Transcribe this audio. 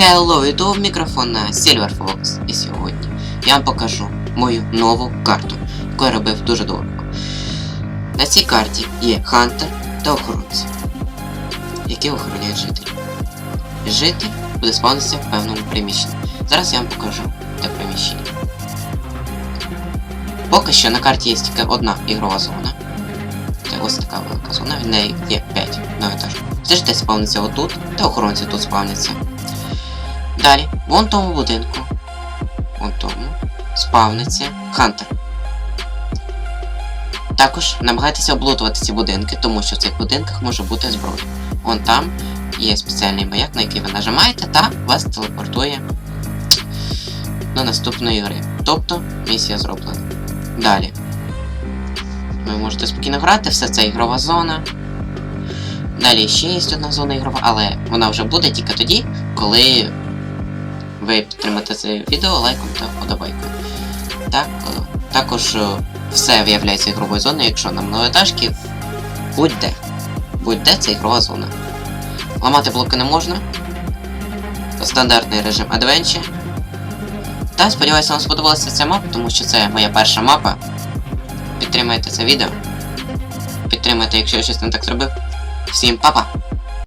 Hello, YouTube, мікрофон на Silver Fox. І сьогодні я вам покажу мою нову карту, яку я робив дуже довго. На цій карті є Хантер та охоронці, які охороняють жителів. Житель буде спавнитися в певному приміщенні. Зараз я вам покажу те приміщення. Поки що на карті є тільки одна ігрова зона. Це ось така велика зона, в неї є 5 етаж. Житель спавниться отут, та охоронці тут спавняться. Далі, вон тому будинку. Вон тому. Спавниться Хантер. Також намагайтеся облутувати ці будинки, тому що в цих будинках може бути зброя. Вон там є спеціальний маяк, на який ви нажимаєте, та вас телепортує до наступної гри. Тобто місія зроблена. Далі. Ви можете спокійно грати, все це ігрова зона. Далі ще є одна зона ігрова, але вона вже буде тільки тоді, коли ви підтримаєте це відео лайком та вподобайкою. Так, е, також е, все виявляється ігровою зоною, якщо на многоетажки будь-де. Будь-де це ігрова зона. Ламати блоки не можна. Стандартний режим Adventure. Та сподіваюся, вам сподобалася ця мапа, тому що це моя перша мапа. Підтримайте це відео. Підтримайте, якщо я щось не так зробив. Всім па-па!